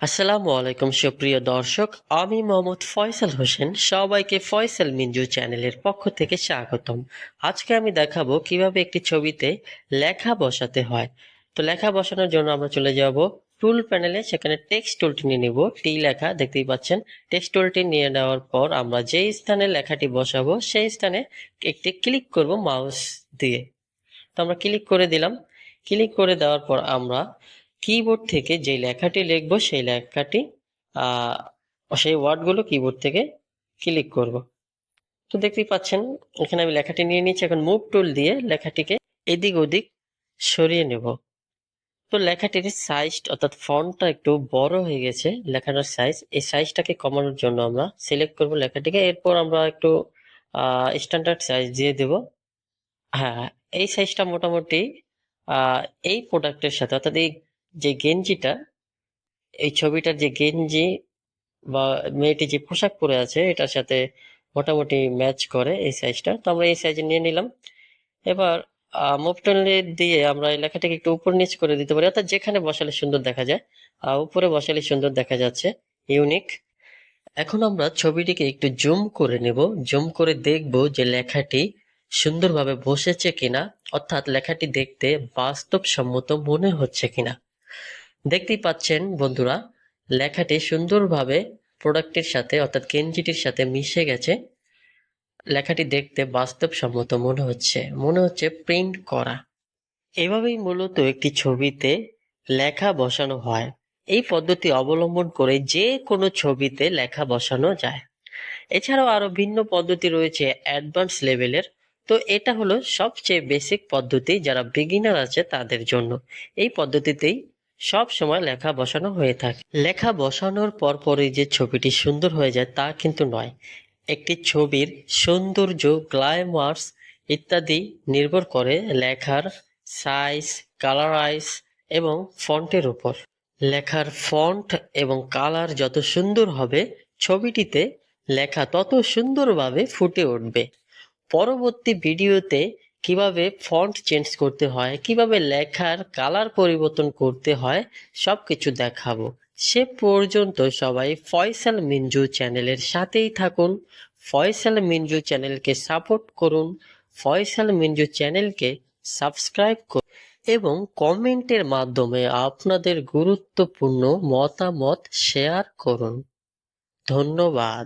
আসসালামু আলাইকুম, সুপ্রিয় দর্শক। আমি মোহাম্মদ ফয়সাল হোসেন। সবাইকে ফয়সাল মিঞ্জু চ্যানেলের পক্ষ থেকে স্বাগতম। আজকে আমি দেখাবো কীভাবে একটি ছবিতে লেখা বসাতে হয়। তো লেখা বসানোর জন্য আমরা চলে যাব টুল প্যানেলে। সেখানে টেক্সট টুলটি নিয়ে নিব। টি লেখা, দেখতেই পাচ্ছেন। টেক্সট টুলটি নিয়ে নেওয়ার পর আমরা যেই স্থানে লেখাটি বসাবো, সেই স্থানে একটি ক্লিক করব মাউস দিয়ে। তো আমরা ক্লিক করে দিলাম। ক্লিক করে দেওয়ার পর আমরা কিবোর্ড থেকে যে লেখাটি লিখব, সেই লেখাটি সেই ওয়ার্ডগুলো কিবোর্ড থেকে ক্লিক করব। তো দেখতেই পাচ্ছেন, এখানে আমি লেখাটি নিয়ে নিচ্ছি এখন মুভ টুল দিয়ে লেখাটিকে এদিক ওদিক সরিয়ে নেব। তো লেখাটির সাইজ অর্থাৎ ফন্টটা একটু বড় হয়ে গেছে লেখাটার সাইজ এই সাইজটাকে কমানোর জন্য আমরা সিলেক্ট করব লেখাটিকে। এরপর আমরা একটু স্ট্যান্ডার্ড সাইজ দিয়ে দেব। হ্যাঁ এই সাইজটা মোটামুটি এই প্রোডাক্টের সাথে, অর্থাৎ এই যে গেঞ্জিটা, এই ছবিটার যে গেঞ্জি বা মেয়েটি যে পোশাক পরে আছে, এটার সাথে মোটামুটি ম্যাচ করে এই সাইজটা। তো আমরা এই সাইজে নিয়ে নিলাম। এবার মুভ দিয়ে আমরা এই লেখাটাকে একটু উপর নিচ করে দিতে পারি। অর্থাৎ যেখানে বসালে সুন্দর দেখা যায় আর উপরে বসালে সুন্দর দেখা যাচ্ছে। ইউনিক। এখন আমরা ছবিটিকে একটু জুম করে নেব। জুম করে দেখব যে লেখাটি সুন্দরভাবে বসেছে কিনা। অর্থাৎ লেখাটি দেখতে বাস্তবসম্মত মনে হচ্ছে কিনা। দেখতেই পাচ্ছেন বন্ধুরা, লেখাটি সুন্দরভাবে প্রোডাক্টের সাথে অর্থাৎ গেঞ্জিটির সাথে মিশে গেছে। লেখাটি দেখতে বাস্তবসম্মত মনে হচ্ছে মনে হচ্ছে প্রিন্ট করা। এভাবেই মূলত একটি ছবিতে লেখা বসানো হয়। এই পদ্ধতি অবলম্বন করে যে কোনো ছবিতে লেখা বসানো যায়। এছাড়াও আরও ভিন্ন পদ্ধতি রয়েছে অ্যাডভান্স লেভেলের। তো এটা হলো সবচেয়ে বেসিক পদ্ধতি যারা বিগিনার আছে তাদের জন্য। এই পদ্ধতিতেই সব সময় লেখা বসানো হয়ে থাকে। লেখা বসানোর পর পরই যে ছবিটি সুন্দর হয়ে যায় তা কিন্তু নয়। একটি ছবির সৌন্দর্য, গ্লাইমার্স ইত্যাদি নির্ভর করে লেখার সাইজ কালারাইজ এবং ফন্টের উপর। লেখার ফন্ট এবং কালার যত সুন্দর হবে, ছবিটিতে লেখা তত সুন্দরভাবে ফুটে উঠবে। পরবর্তী ভিডিওতে কীভাবে ফন্ট চেঞ্জ করতে হয়, কীভাবে লেখার কালার পরিবর্তন করতে হয় সব কিছু দেখাবো। সে পর্যন্ত সবাই ফয়সাল মিঞ্জু চ্যানেলের সাথেই থাকুন। ফয়সাল মিঞ্জু চ্যানেলকে সাপোর্ট করুন। ফয়সাল মিঞ্জু চ্যানেলকে সাবস্ক্রাইব করুন এবং কমেন্টের মাধ্যমে আপনাদের গুরুত্বপূর্ণ মতামত শেয়ার করুন। ধন্যবাদ।